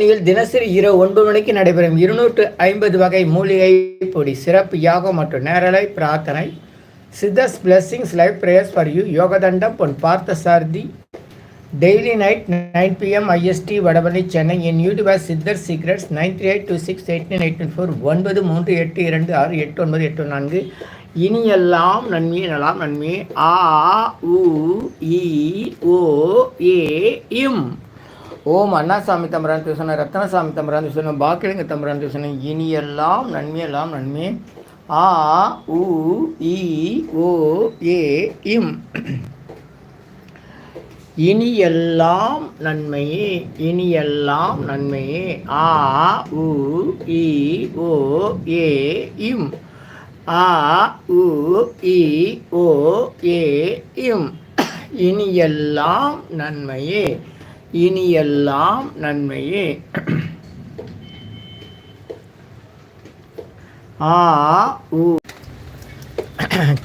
சென்னையில் தினசரி இரவு ஒன்பது மணிக்கு நடைபெறும் இருநூற்று ஐம்பது வகை மூலிகை பொடி சிறப்பு யாகம் மற்றும் நேரலை பிரார்த்தனை. Siddhas blessings life prayers for you யோகதண்டம் Pon Partha Sarathy. Daily night nine PM IST Vadapalani Chennai. N YouTube Siddhar secrets nine three eight two six eight nine eight four ஒன்பது மூன்று எட்டு இரண்டு ஆறு எட்டு ஒன்பது எட்டு நான்கு. இனியெல்லாம் நன்மையே நலாம் நன்மையே ஆ உ இ ஓ ஏ இம். ஓம் அண்ணாசாமி தம்பரான் பேசணும் ரத்னசாமி தம்பரான் பேசணும் பாக்கிலிங்க தம்பரான் பேசணும் இனியெல்லாம் நன்மையெல்லாம் நன்மை. ஆ உ இ ஓ ஏ இம். இனியெல்லாம் நன்மையே இனியெல்லாம் நன்மையே. ஆ உ இ ஓ ஏ இம். ஆ உ இ ஓ ஏ இம். இனியெல்லாம் நன்மையே. இனியெல்லாம் நன்மையே. ஆ உ.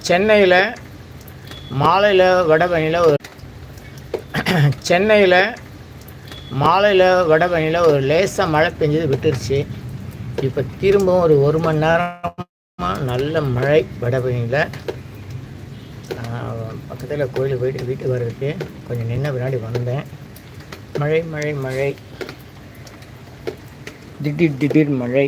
சென்னையில் மாலையில் வடபணியில் ஒரு சென்னையில் மாலையில் வடபணியில் ஒரு லேசாக மழை பெஞ்சது விட்டுருச்சு. இப்போ திரும்பவும் ஒரு ஒரு மணி நேரமாக நல்ல மழை வடபணியில் பக்கத்தில் கோயிலுக்கு போயிட்டு வீட்டுக்கு வர்றதுக்கு கொஞ்சம் நின்ன பின்னாடி வந்தேன். மழை மழை மழை திடீர் திடீர் மழை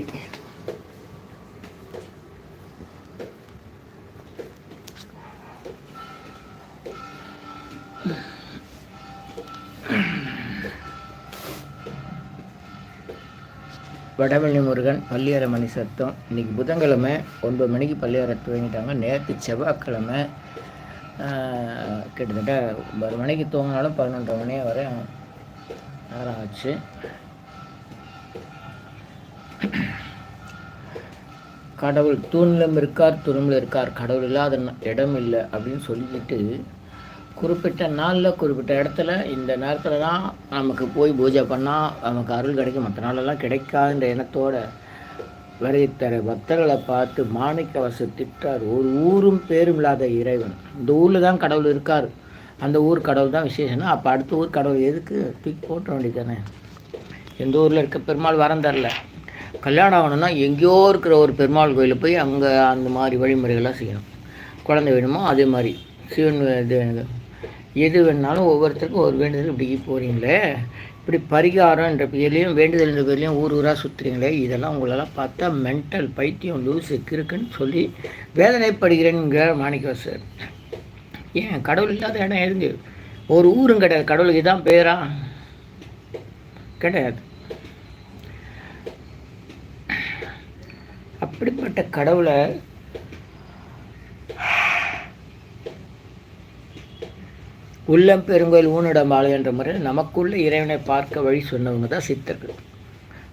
வடவள்ளி முருகன் பள்ளியற மணி சத்தம். இன்னைக்கு புதன்கிழமை ஒன்பது மணிக்கு பள்ளியற துவங்கிட்டாங்க. நேற்று செவ்வாய்க்கிழமை கிட்டத்தட்ட ஒன்பது மணிக்கு தூங்கினாலும் பதினொன்றரை மணி வரை நேரம் ஆச்சு கடவுள் தூணிலும் இருக்கார் துரும்பில் இருக்கார். கடவுள் இல்லாத இடம் இல்லை அப்படின்னு சொல்லிட்டு குறிப்பிட்ட நாளில் குறிப்பிட்ட இடத்துல இந்த நேரத்தில் தான் நமக்கு போய் பூஜை பண்ணால் நமக்கு அருள் கிடைக்கும். மற்ற நாளெல்லாம் கிடைக்காதுன்ற எண்ணத்தோட வரைத்தர பக்தர்களை பார்த்து மாணிக்கவசு திட்டார். ஒரு ஊரும் பேரும் இல்லாத இறைவன். இந்த ஊரில் தான் கடவுள் இருக்கார். அந்த ஊர் கடவுள் தான் விசேஷம்னா அப்போ அடுத்த ஊர் கடவுள் எதுக்கு தூக்கி போட்ட வேண்டியதானே எந்த ஊரில் இருக்க பெருமாள் வரம் தரல. கல்யாணம் ஆகணும்னா எங்கேயோ இருக்கிற ஒரு பெருமாள் கோயிலில் போய் அங்கே அந்த மாதிரி வழிமுறைகள்லாம் செய்யணும். குழந்தை வேணுமோ? அதே மாதிரி. சிவன் இது எது வேணாலும் ஒவ்வொருத்தருக்கும் ஒரு வேண்டுதல் இப்படி போகிறீங்களே இப்படி பரிகாரம்ன்ற பேர்லேயும் வேண்டுதல் என்ற பேர்லேயும் ஊர் ஊராக சுற்றுறீங்களே இதெல்லாம் உங்களெல்லாம் பார்த்தா மென்டல் பைத்தியம் லூசு கிறுக்குன்னு சொல்லி வேதனைப்படுகிறேங்கிற மாணிக்கவாசர். ஏன் கடவுள் இல்லாத இடம் எதுங்க? ஒரு ஊரும் கிடையாது. கடவுளுக்கு இதான் பேரா? கிடையாது. அப்படிப்பட்ட கடவுளை உள்ளம் பெருங்கோயில் ஊனிடம் ஆளு என்ற முறையில் நமக்குள்ள இறைவனை பார்க்க வழி சொன்னவங்க தான் சித்தர்கள்.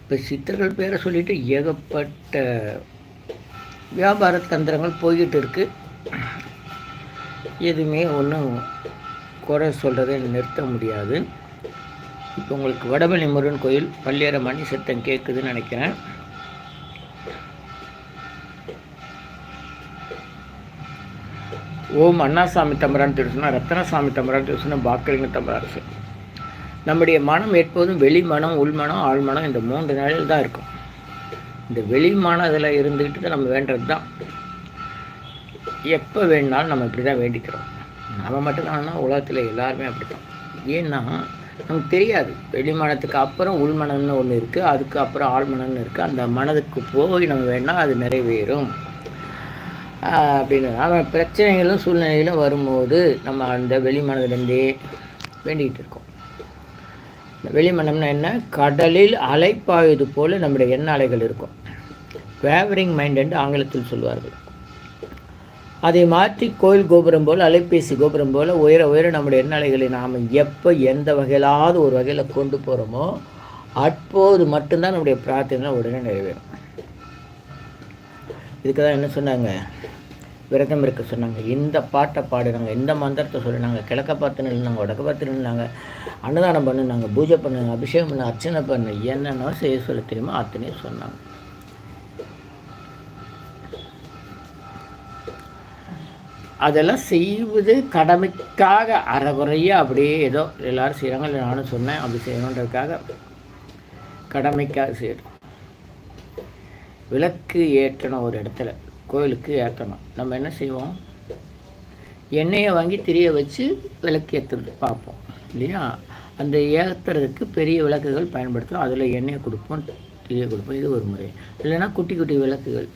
இப்போ சித்தர்கள் பேரை சொல்லிட்டு ஏகப்பட்ட வியாபார தந்திரங்கள் போய்கிட்டு இருக்கு. எதுவுமே ஒன்றும் குறை சொல்கிறதை நிறுத்த முடியாது. இப்போ உங்களுக்கு வடபழனி முருகன் கோயில் பல்லேற மணி சத்தம் கேட்குதுன்னு நினைக்கிறேன். ஓம் அண்ணாசாமி தம்பரான் திருசுனா ரத்தனசாமி தம்பரான் திருசுனா பாக்கலிங்க தம்பராசு நம்முடைய மனம் எப்போதும் வெளி மனம் உள்மனம் ஆழ்மனம் இந்த மூன்று நிலையில் தான் இருக்கும். இந்த வெளி மனதில் இருந்துக்கிட்டு தான் நம்ம வேண்டது தான் எப்போ வேணுனாலும் நம்ம இப்படி தான் வேண்டிக்கிறோம். நம்ம மட்டும்தான் உலகத்தில் எல்லாருமே அப்படி தான் ஏன்னா நமக்கு தெரியாது. வெளிமனத்துக்கு அப்புறம் உள்மனம்னு ஒன்று இருக்குது அதுக்கு அப்புறம் ஆழ்மனம்னு இருக்குது அந்த மனதுக்கு போய் நம்ம வேணால் அது நிறைவேறும். அப்படின்னு நம்ம பிரச்சனைகளும் சூழ்நிலைகளும் வரும்போது நம்ம அந்த வெளிமனதுலேருந்தே வேண்டிகிட்டு இருக்கோம். இந்த வெளிமனம்னா என்ன? கடலில் அலைப்பாயுது போல் நம்முடைய எண்ண அலைகள் இருக்கும். வேவரிங் மைண்ட் என்று ஆங்கிலத்தில் சொல்வார்கள். அதை மாற்றி கோயில் கோபுரம் போல் அலைபேசி கோபுரம் போல் உயர உயர நம்முடைய எண்ணலைகளை நாம் எப்போ எந்த வகையிலாவது ஒரு வகையில் கொண்டு போகிறோமோ அப்போது மட்டும்தான் நம்முடைய பிரார்த்தனை உடனே நிறைவேறும். இதுக்கு தான் என்ன சொன்னாங்க? விரதம் இருக்க சொன்னாங்க. இந்த பாட்டை பாடுனாங்க இந்த மந்திரத்தை சொல்லினாங்க கிழக்க பார்த்து நின்னாங்க வடக்க பார்த்து நின்னாங்க அன்னதானம் பண்ணுனாங்க பூஜை பண்ணுங்க அபிஷேகம் பண்ண அர்ச்சனை பண்ணு என்னென்ன செய்ய சொல்ல தெரியுமோ அத்தனையும் சொன்னாங்க. அதெல்லாம் செய்வது கடமைக்காக அறகுறையாக அப்படியே ஏதோ எல்லோரும் செய்கிறாங்க இல்லை நானும் சொன்னேன். அப்படி செய்யணுன்றதுக்காக கடமைக்காக செய்யணும். விளக்கு ஏற்றணும் ஒரு இடத்துல கோயிலுக்கு ஏற்றணும். நம்ம என்ன செய்வோம்? எண்ணெயை வாங்கி திரிய வச்சு விளக்கு ஏற்றுறது பார்ப்போம் இல்லையா? அந்த ஏற்றுறதுக்கு பெரிய விளக்குகள் பயன்படுத்தும் அதில் எண்ணெயை கொடுப்போம் திரிய கொடுப்போம். இது ஒரு முறை. இல்லைன்னா குட்டி குட்டி விளக்குகள்.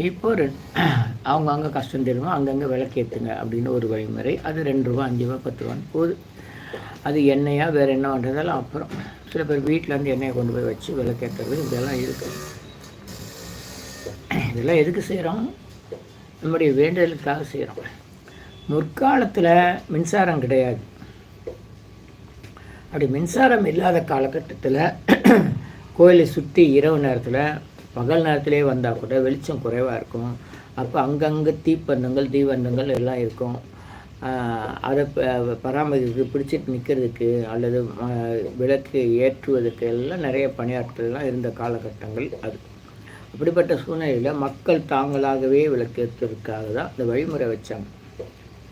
இப்போ அவங்க அங்கே கஷ்டம் தெரியுமா? அங்கங்கே விளக்கேற்றுங்க அப்படின்னு ஒரு வழிமுறை. அது ரெண்டு ரூபா அஞ்சு ரூபா பத்து ரூபான்னு போகுது. அது எண்ணெயாக வேறு என்ன பண்ணுறதெல்லாம் அப்புறம். சில பேர் வீட்டிலேருந்து எண்ணெயை கொண்டு போய் வச்சு விளக்கேற்றுறது இதெல்லாம் இருக்குது இதெல்லாம் எதுக்கு செய்கிறோம் நம்முடைய வேண்டுதலுக்காக செய்கிறோம் முற்காலத்தில் மின்சாரம் கிடையாது. அப்படி மின்சாரம் இல்லாத காலகட்டத்தில் கோயிலை சுற்றி இரவு நேரத்தில் பகல் நேரத்திலே வந்தால் கூட வெளிச்சம் குறைவாக இருக்கும். அப்போ அங்கங்கே தீப்பந்தங்கள் தீவந்தங்கள் எல்லாம் இருக்கும். அதை பராமரிக்கிறதுக்கு பிடிச்சிட்டு நிற்கிறதுக்கு அல்லது விளக்கு ஏற்றுவதற்கு எல்லாம் நிறைய பணியாட்கள்லாம் இருந்த காலகட்டங்கள் அது. அப்படிப்பட்ட சூழ்நிலையில் மக்கள் தாங்களாகவே விளக்கு ஏற்றுவதற்காக தான் இந்த வழிமுறை வச்சாங்க.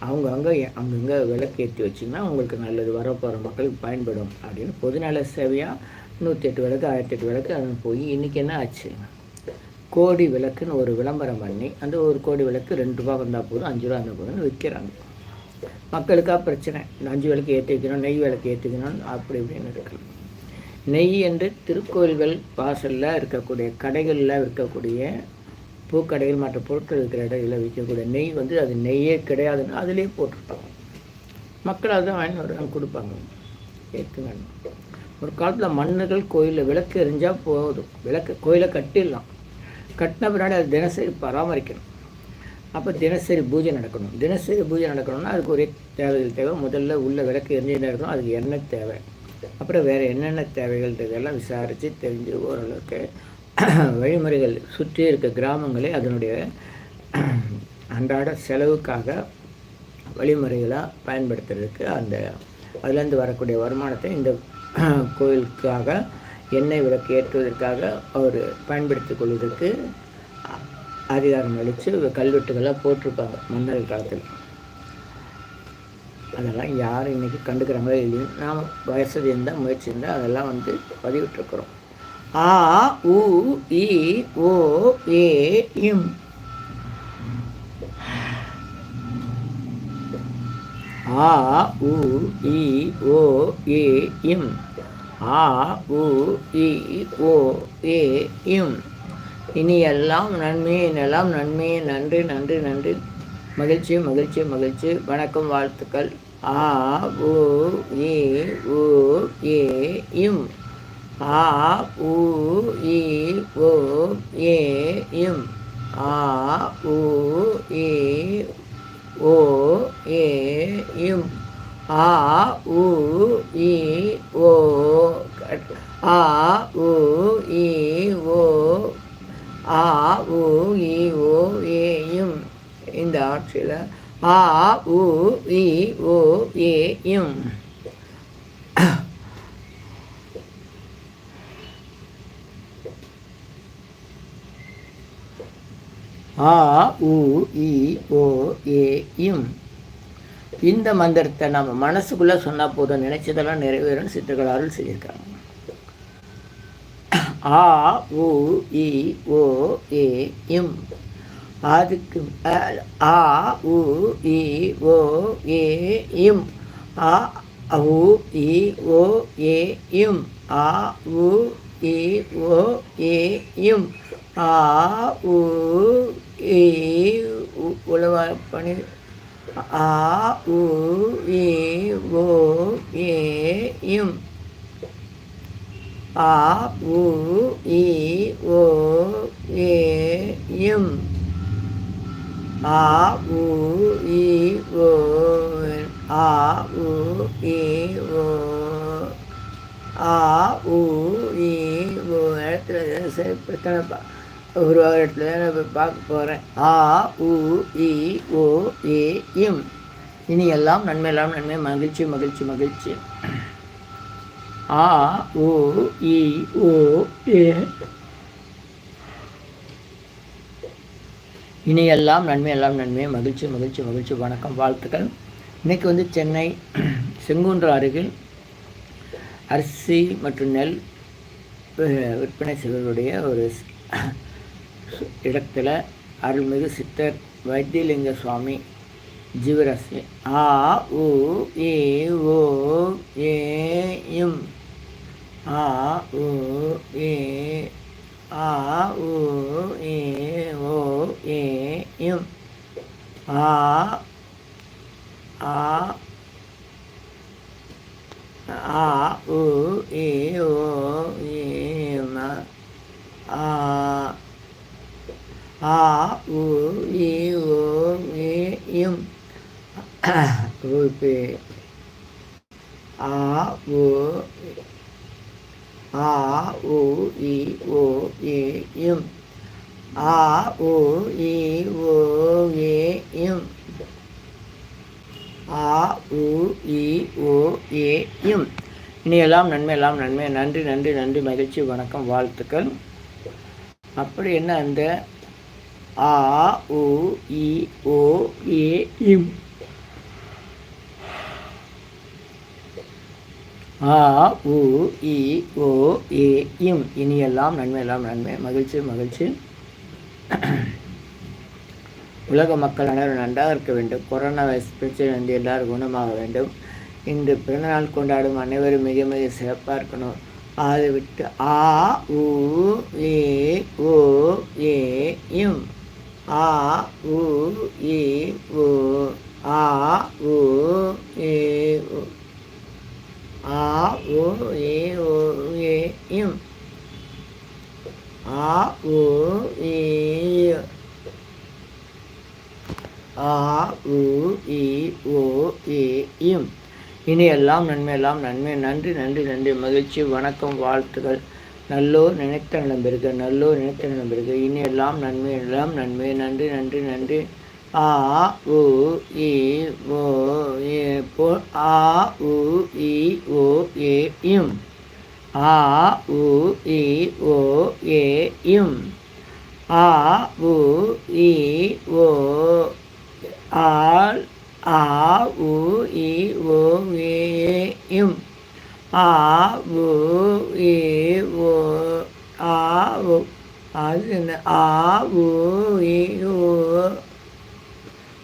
அவங்க அங்கே அங்கங்கே விளக்கு ஏற்றி வச்சிங்கன்னா உங்களுக்கு நல்லது வரப்போகிற மக்களுக்கு பயன்படும் அப்படின்னு பொதுநல சேவையாக நூற்றி எட்டு விளக்கு ஆயிரத்தி எட்டு விளக்கு அது போய் இன்றைக்கி என்ன ஆச்சு? கோடி விளக்குன்னு ஒரு விளம்பரம் பண்ணி அந்த ஒரு கோடி விளக்கு ரெண்டு ரூபா வந்தால் போதும் அஞ்சு ரூபா வந்தால் போதும்னு விற்கிறாங்க மக்களுக்காக பிரச்சனை. அஞ்சு விளக்கு ஏற்றிக்கணும் நெய் விளக்கு ஏற்றிக்கணும் அப்படி இப்படின்னு இருக்கு நெய் என்று திருக்கோயில்கள் வாசலில் இருக்கக்கூடிய கடைகளில் இருக்கக்கூடிய பூக்கடைகள் மற்ற பொருட்கள் இருக்கிற இடையில் விற்கக்கூடிய நெய் வந்து அது நெய்யே கிடையாதுன்னு அதிலே போட்டிருப்பாங்க. மக்கள் அதுதான் வாங்கி வருவாங்க கொடுப்பாங்க. ஏற்றுங்க ஒரு காலத்தில் மன்னர்கள் கோயிலில் விளக்கு எரிஞ்சால் போதும். விளக்கு கோயிலை கட்டிடலாம். கட்டின பின்னாடி அது தினசரி பராமரிக்கணும். அப்போ தினசரி பூஜை நடக்கணும். தினசரி பூஜை நடக்கணும்னா அதுக்கு ஒரே தேவைகள் தேவை. முதல்ல உள்ள விளக்கு எரிஞ்சுட்டு இருக்கணும். அதுக்கு எண்ணெய் தேவை? அப்புறம் வேறு என்னென்ன தேவைகள்ன்றதெல்லாம் விசாரித்து தெரிஞ்சு ஓரளவுக்கு வழிமுறைகள் சுற்றி இருக்க கிராமங்களே அதனுடைய அன்றாட செலவுக்காக வழிமுறைகளாக பயன்படுத்துறதுக்கு அந்த அதுலேருந்து வரக்கூடிய வருமானத்தை இந்த கோயிலுக்காக எண்ணெய் விளக்கு ஏற்றுவதற்காக அவர் பயன்படுத்தி கொள்வதற்கு அதிகாரம் அளித்து கல்வெட்டுகளாக போட்டிருப்பாங்க மன்னர் காலத்தில். அதெல்லாம் யாரும் இன்றைக்கி கண்டுக்கிறாங்களோ இல்லையோ. நாம் வயசு இருந்தால் முயற்சி இருந்தால் அதெல்லாம் வந்து பதிவிட்டுருக்குறோம். ஆ உ இ ஓ ஏ இம். ஆ உ இ ஓ ஏ இம். ஆ உ இ ஓ ஏ இம். இனி எல்லாம் நன்மையே எல்லாம் நன்மையே நன்று நன்று நன்று. மகிழ்ச்சி மகிழ்ச்சி மகிழ்ச்சி. வணக்கம் வாழ்த்துக்கள். ஆ உ இ ஓ ஏ இம். ஆ உ இ ஓ ஏ இம். ஆ உ இ ஓ ஏ இம் ஆ உ இ ஓ ஆ உ இ ஓ ஆ உ இ ஓ ஏயும் இந்த ஆட்சியில் ஆ உ இ ஓ ஏயும் ஆ உ இ ஓ ஏ இம். இந்த மந்திரத்தை நம்ம மனசுக்குள்ளே சொன்னால் போதும். நினைச்சதெல்லாம் நிறைவேறும். சித்தர்கள் அருள் செய்திருக்காங்க ஆ உ இ ஓ ஏ இம். அதுக்கு ஆ உ இ ஓ ஏ இம். ஆ உ இ ஓ ஏ இம். ஆ உ இ ஓ ஏ இம். ஆ உ இ உழவ பணி ஆ உ இ ஓ ஏ இம். ஆ உ இ ஓ ஏ இம். ஆ உ இ ஓ ஆ உ இ ஓ ஆ உ இ ஓ இடத்துல சரி பிரச்சனை ஒரு இடத்துல பார்க்க போகிறேன் ஆ உ இ ஓ ஏ இம். இனி எல்லாம் நன்மை எல்லாம் நன்மை. மகிழ்ச்சி மகிழ்ச்சி மகிழ்ச்சி. ஆ உ இ ஓ ஏ. இனி எல்லாம் நன்மை எல்லாம் நன்மை. மகிழ்ச்சி மகிழ்ச்சி மகிழ்ச்சி. வணக்கம் வாழ்த்துக்கள். இன்றைக்கி வந்து சென்னை செங்குன்ற அருகில் அரிசி மற்றும் நெல் விற்பனை செய்வருடைய ஒரு இடத்துல அருள்மிகு சித்தர் வைத்தியலிங்க சுவாமி ஜீவராசி. ஆ உ ஏ ஓ ஏ இம் ஆ உ ஏ ஆ உ ஏ ஓ ஏ இம் ஆ ஆ ஆ உ ஏ ஓ ஏ ஆ ஆ உ இ ஓ ஏ இம். ஆ உ ஆ உ இ ஓ ஏ இம். ஆ உ இ ஓ ஏ இம். ஆ உ இ ஓ ஏ இம். இனியெல்லாம் நன்மை எல்லாம் நன்மை. நன்றி நன்றி நன்றி. மகிழ்ச்சி வணக்கம் வாழ்த்துக்கள். அப்படி என்ன அந்த ஆ உ இ ஓ ஏ இம். ஆ உ இ ஓ ஏ இம். இனியெல்லாம் நன்மை எல்லாம் நன்மை. மகிழ்ச்சி மகிழ்ச்சி. உலக மக்கள் அனைவரும் நன்றாக இருக்க வேண்டும். கொரோனா வைரஸ் பிரச்சனை வந்து எல்லாரும் குணமாக வேண்டும். இன்று பிறந்தநாள் கொண்டாடும் அனைவரும் மிக மிக சிறப்பாக இருக்கணும். அதை விட்டு ஆ உ ஏ ஓ ஏ இம். ஆ உ இ ஓ ஆ உ ஏ ஆ ஓ ஏ ஓ ஏ இம். ஆ ஓ ஏ ஆ உ இ ஓ ஏ இம். இனி எல்லாம் நன்மை. எல்லாம் நன்மை நன்றி நன்றி நன்றி. மகிழ்ச்சி வணக்கம் வாழ்த்துகள் நல்லோர் நினைத்த நலம் பெருக நல்லோர் நினைத்த நலம் பெருக. இனி எல்லாம் நன்மை எல்லாம் நன்மை. நன்றி நன்றி நன்றி. ஆ உ இ ஓ ஏ போ ஆ உ இ ஓ ஏ இம். ஆ உ இ ஓ ஏ இம். ஆ உ இ ஓ ஆல் ஆ உ இ ஓ ஏ இம். ஆ உ ஏ ஓ ஆ உ அது என்ன? ஆ உ ஏ ஓ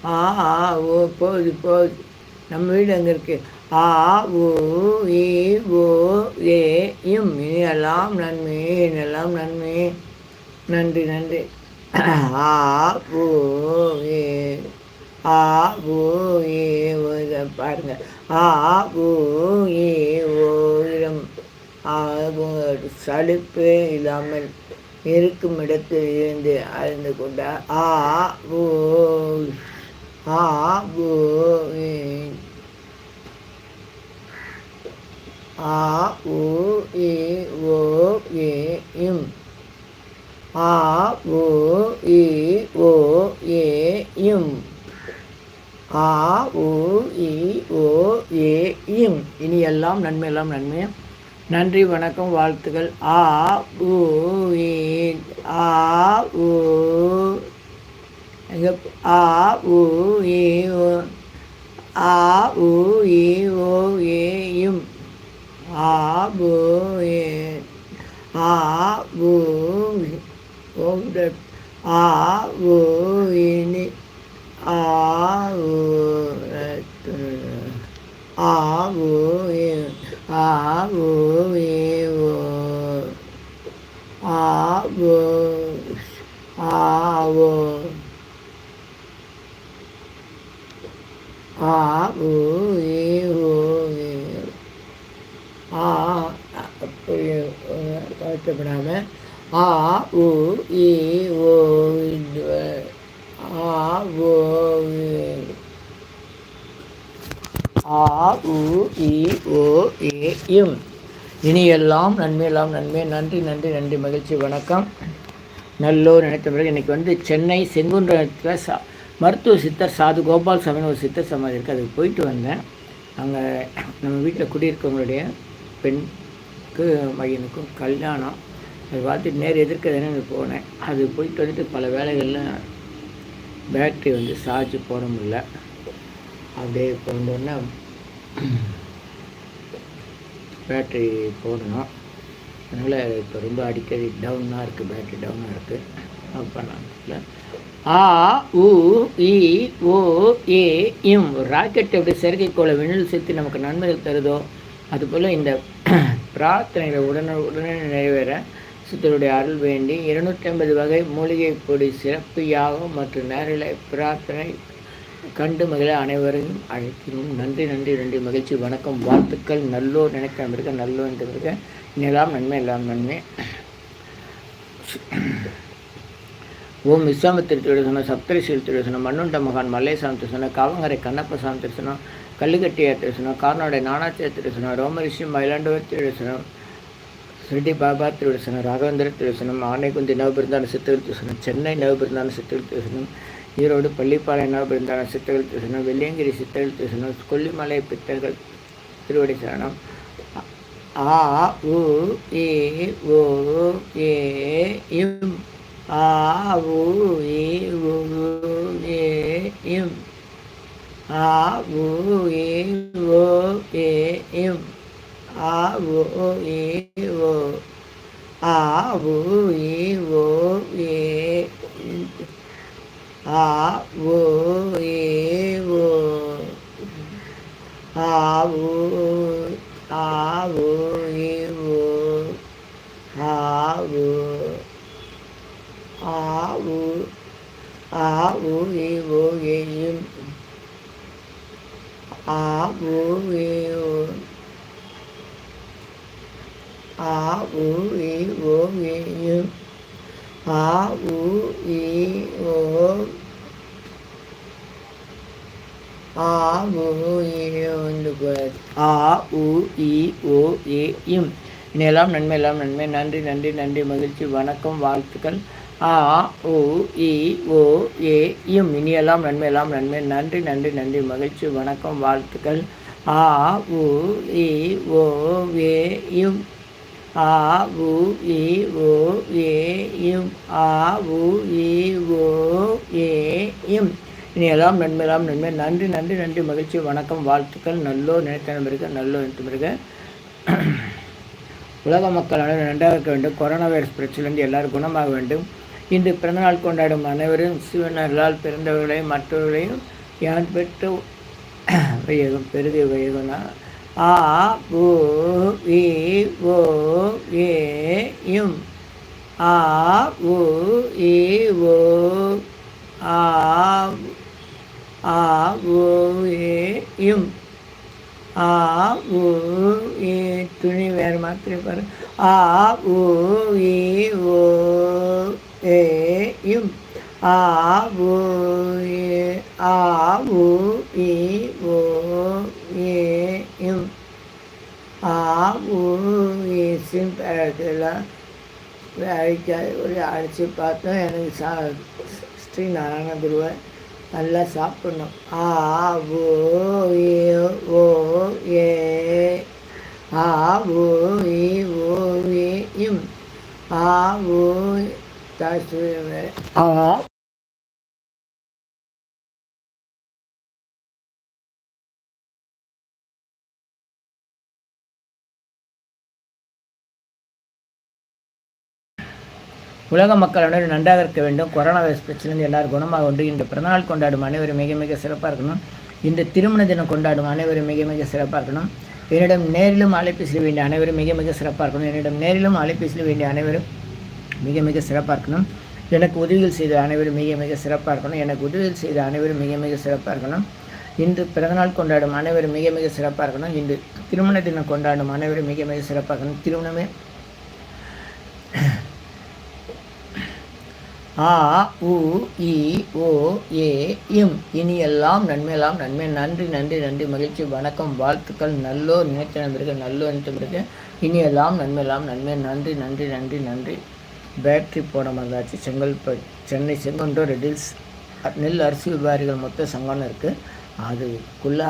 ஆ ஆ ஓ போகுது போகுது. நம்ம வீடு அங்கே இருக்கு? ஆ ஓ ஏ ஓ ஏ இம் இனியெல்லாம் நன்மை இனியெல்லாம் நன்மை. நன்றி நன்றி. ஆ ஓ ஏ ஆ ஓ ஏ ஓ இதை பாருங்க. ஆ ஓ ஏ ஓ இடம் சலிப்பே இல்லாமல் இருக்கும் இடத்தில் இருந்து அறிந்து கொண்டார் ஆ ஓ ஆ ஓ ஏ. ஆ ஓ ஏ ஓ ஏ இம். ஆ ஓ ஏ ஓ ஏ இம். ஆ ஓ இ ஓ ஏ இம். இனி எல்லாம் நன்மை எல்லாம் நன்மை நன்றி வணக்கம் வாழ்த்துக்கள். ஆ ஓ ஏ ஆ ஓ எங்க ஆ ஓ ஏ ஓ ஆ ஓ ஏ ஓ ஏ இம். ஆ ஓ ஏ ஆ ஓ ஆ ஓ இனி ஆ ஓ ரத்து. ஆ ஓ ஏ ஆ ஓ ஏ ஓ ஆ ஓ ஆ ஓ ஆ ஓ ஏ ஓ ஏ ஆ அப்படி ஆ ஓ ஆ ஓ ஏ. ஆ உ இ ஓ ஏ இம். இனி எல்லாம் நன்மை. எல்லாம் நன்மை நன்றி நன்றி நன்றி. மகிழ்ச்சி வணக்கம். நல்லோர் நினைத்த பிறகு இன்றைக்கி வந்து சென்னை செங்குன்றத்தில் சா மருத்துவ சித்தர் சாது கோபால் சாமின்னு ஒரு சித்தர் சமாதி இருக்குது அதுக்கு போயிட்டு வந்தேன். அங்கே நம்ம வீட்டில் குடியிருக்கவங்களுடைய பெண்க்கு பையனுக்கும் கல்யாணம். அது பார்த்துட்டு நேர் எதிர்க்கிறதுன்னு போனேன். அது போயிட்டு வந்துட்டு பல வேலைகளில் பேட்ரி வந்து சார்ஜ் போட முடியல. அப்படியே கொண்டோன்னா பேட்ரி போடணும். அதனால் இப்போ ரொம்ப அடிக்கடி டவுனாக இருக்குது பேட்டரி டவுனாக இருக்குது ஆஃப் பண்ணல ஆ உ இ ஓ ஏ இம் ராக்கெட் எப்படி செயற்கைக்கோளை விண்ணில் சேர்த்து நமக்கு நன்மைகள் தருதோ அதுபோல் இந்த பிரார்த்தனைகளை உடனே உடனே நிறைவேற சித்தருடைய அருள் வேண்டி இருநூற்றி ஐம்பது வகை மூலிகை பொடி சிறப்பு யாகம் மற்றும் நேரில் பிரார்த்தனை கண்டு மகிழ அனைவரையும் அழைக்கிறோம் நன்றி நன்றி நன்றி மகிழ்ச்சி வணக்கம் வாழ்த்துக்கள் நல்லோர் நினைக்காம இருக்க நல்லோர் என்று நிலாம் நன்மை எல்லாம் நன்மை ஓம் விஸ்வாமித்திர திருசனம் சப்தரிசீல் திருசனம் மண்ணுண்ட மகான் மல்லேசாமி திருசனம் காவங்கரை கண்ணப்பசாமி திருசனம் கல்லுக்கட்டியார் திருசனம் கார்நாடை நானாச்சிய திருசனம் ரோமரிஷி மயிலாண்டவர் திருசனம் ஸ்ரீடி பாபா திருசனம் ராகவேந்திர திருசனம் ஆனைக்குந்தி நவபிருந்தான சித்திர திருசனம் சென்னை நவபிருந்தான சித்திர திருசனம் ஈரோடு பள்ளிப்பாளையம் பிறந்தான சித்தல் திருசனம் வெள்ளியங்கிரி சித்தல் திருசனம் கொல்லிமலை பித்தர்கள் திருவடி சரணம். ஆ உ ஏ ஓ ஏ இம். ஆ உ ஏ ஓ ஏ இம். ஆ உ ஏ ஓ ஏ இம். ஆ உ ஏ ஓ ஆ உ ஏ ஓ ஏ ஆ உ ஏ ஓ ஆ உ ஆ உ ஏ ஓ ஆ உ ஆ உ ஆ உ ஏ ஓ ஏ இம் ஆ உ ஏ ஓ ஆ உ ஏ ஓ ஏ இம் ஆ உ ஏ ஓ ஆ உ ஏ வந்து ஆ உ இ ஓ ஏ இம் எல்லாம் நன்மை எல்லாம் நன்மை. நன்றி நன்றி நன்றி. மகிழ்ச்சி. வணக்கம் வாழ்த்துக்கள். ஆ உ இ ஓ ஏ இம். இனியெல்லாம் நன்மை எல்லாம் நன்மை. நன்றி நன்றி நன்றி. மகிழ்ச்சி. வணக்கம் வாழ்த்துக்கள். ஆ உ இ ஓ ஏ இம். ஆ உ இ ஓ ஏ இம். ஆ உ இ ஓ ஏ இம். இனி எல்லாம் நன்மையெல்லாம் நன்மை. நன்றி நன்றி நன்றி. மகிழ்ச்சி. வணக்கம் வாழ்த்துக்கள். நல்லோ நினைத்த நம்பருக்கு நல்லோ நினைத்து உலக மக்கள் அனைவரும் நன்றாக இருக்க வேண்டும். கொரோனா வைரஸ் பிரச்சனையிலிருந்து எல்லாரும் குணமாக வேண்டும். இன்று பிறந்தநாள் கொண்டாடும் அனைவரும் சிவனர்களால் பிறந்தவர்களையும் மற்றவர்களையும் யான் பெற்று வையகம் பெருதி வையகம்னா ஆ ஓ ஏ ஓ ஏ இம் ஆ ஓ ஏ ஓ ஆ ஆ ஓ ஏ இம் ஆ ஓ ஏ துணி வேறு மாத்திரை பாரு. ஆ ஓ ஏ ஓ ஏ இம் ஆ ஓ ஏ ஆ ஓ ஏ ஓ ஏ இம் ஆ ஓ ஏ சிம் சிம்பெல்லாம் அழிக்காது ஒரு அடித்து பார்த்தோம் எனக்கு சா ஸ்ரீ நாராயண குருவை நல்லா சாப்பிடணும். ஆ ஓ ஏ ஓ ஏ ஆ ஓ ஏ ஓ ஏ இம் ஆ ஓ தாசு uh-huh. உலக மக்கள் அனைவரும் நன்றாக இருக்க வேண்டும். கொரோனா வைரஸ் பிரச்சனை எல்லாரும் குணமாக உண்டு இன்று பிறந்தநாள் கொண்டாடும் அனைவரும் மிக மிக சிறப்பாக இருக்கணும். இந்த திருமண தினம் கொண்டாடும் அனைவரும் மிக மிக சிறப்பாக இருக்கணும். என்னிடம் நேரிலும் அழைப்பேசில் வேண்டிய அனைவரும் மிக மிக சிறப்பாக இருக்கணும். என்னிடம் நேரிலும் அழைப்பேசில் வேண்டிய அனைவரும் மிக மிக சிறப்பாக இருக்கணும். எனக்கு உதவிகள் செய்த அனைவரும் மிக மிக சிறப்பாக இருக்கணும். எனக்கு உதவிகள் செய்த அனைவரும் மிக மிக சிறப்பாக இருக்கணும். இன்று பிறந்தநாள் கொண்டாடும் அனைவரும் மிக மிக சிறப்பாக இருக்கணும். இன்று திருமண தினம் கொண்டாடும் அனைவரும் மிக மிக சிறப்பாக இருக்கணும். திருமணமே. ஆ உ இ ஓ ஏ இம் இனியெல்லாம் நன்மையெல்லாம் நன்மை. நன்றி நன்றி நன்றி. மகிழ்ச்சி வணக்கம் வாழ்த்துக்கள். நல்லோ நினைத்த பிறகு நல்லோ நினைத்த பிறகு இனியெல்லாம் நன்மையெல்லாம் நன்மை. நன்றி நன்றி நன்றி நன்றி. பேட்ரி போட மாதிரிச்சு செங்கல்ப சென்னை செங்கண்டூர் ரெடில்ஸ் நெல் அரிசி வியாபாரிகள் மொத்த சங்கம்னு இருக்குது அதுக்குள்ளே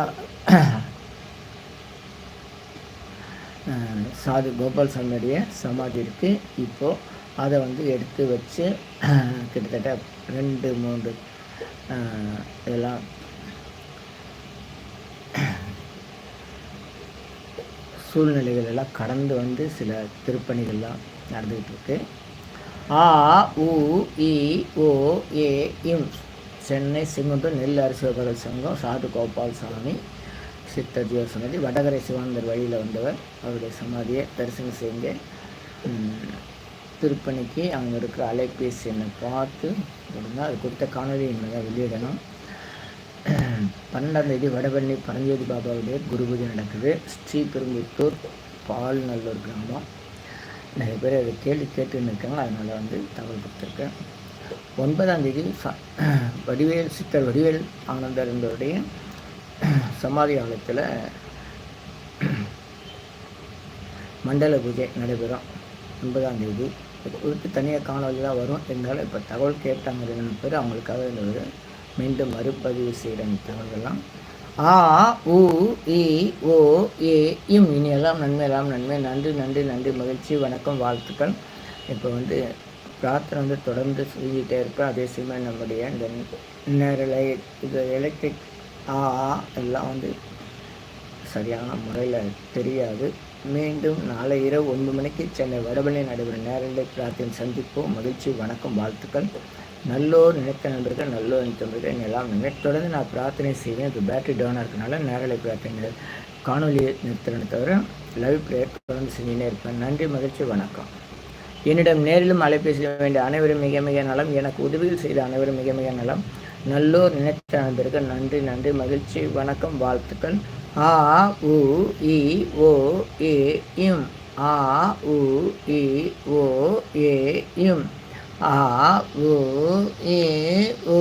சாது கோபால் சாமியுடைய சமாதி இருக்குது இப்போது அதை வந்து எடுத்து வச்சு கிட்டத்தட்ட ரெண்டு மூன்று இதெல்லாம் சூழ்நிலைகள் எல்லாம் கடந்து வந்து சில திருப்பணிகள்லாம் நடந்துக்கிட்டு இருக்கு. ஆ உ இ ஓ ஏ இம். சென்னை சிங்கத்தூர் நெல் அரசியல் சங்கம் சாது கோபால் சாமி சித்த ஜீவ வடகரை சிவாந்தர் வழியில் வந்தவர். அவருடைய சமாதியை தரிசனம் செய்யுங்க. திருப்பணிக்கு அங்கே இருக்கிற அலைபேசி என்னை பார்த்து கொடுங்க. அது கொடுத்த காணொலி இனிமேல் வெளியிடணும். பன்னெண்டாம் தேதி வடபழனி பரஞ்சோதி பாபாவுடைய குருபூஜை நடக்குது. ஸ்ரீபெரும்புத்தூர் பால்நல்லூர் கிராமம். நிறைய பேர் அதை கேள்வி கேட்டுன்னு இருக்காங்க. அதனால் வந்து தகவல் கொடுத்துருக்கேன். ஒன்பதாம் தேதி வடிவேல் சித்தர் வடிவேல் ஆனந்தர் என்பவருடைய சமாதி ஆலயத்தில் மண்டல பூஜை நடைபெறும். ஒன்பதாம் தேதி. குறித்து தனியாக காணொலி தான் வரும். இருந்தாலும் இப்போ தகவல் கேட்டாங்க. ரெண்டு பேர் அவங்களுக்காக இந்த மீண்டும் மறுபதிவு செய்கிற தகவல்கள்லாம் ஆ உ இ ஓ ஏ இம். இனி எல்லாம் நன்மை எல்லாம் நன்மை நன்றி நன்றி நன்றி மகிழ்ச்சி வணக்கம் வாழ்த்துக்கள். இப்போ வந்து பிரார்த்தனை வந்து தொடர்ந்து சொல்லிக்கிட்டே இருப்பேன். அதே சமயம் நம்முடைய இந்த நேரலை இது எலக்ட்ரிக் ஆ எல்லாம் வந்து சரியான முறையில் தெரியாது. மீண்டும் நாளை இரவு ஒன்பது மணிக்கு சென்னை வடபழனி நடைபெறும் நேரலை பிரார்த்தனை சந்திப்போம். மகிழ்ச்சி வணக்கம் வாழ்த்துக்கள். நல்லோர் நினைத்த நண்பர்கள் நல்லோர் நினைத்த நண்பர்கள் எல்லாம் நினை தொடர்ந்து நான் பிரார்த்தனை செய்வேன். இப்போ பேட்டரி டவுனாக இருக்கனால நேரலை பிரார்த்தனை காணொலியை நிறுத்துறேன் தவிர லைவ் ப்ரேயர் தொடர்ந்து செஞ்சுனே இருப்பேன். நன்றி மகிழ்ச்சி வணக்கம். என்னிடம் நேரிலும் அலைபேசி வேண்டிய அனைவரும் மிக மிக நலம். எனக்கு உதவிகள் செய்த அனைவரும் மிக மிக நலம். நல்லோர் நினைத்த நண்பர்கள் நன்றி நன்றி மகிழ்ச்சி வணக்கம் வாழ்த்துக்கள். ஆ உ இ ஓ ஏ இம். ஆ உ இ ஓ ஏ இம். ஆ உ ஏ ஓ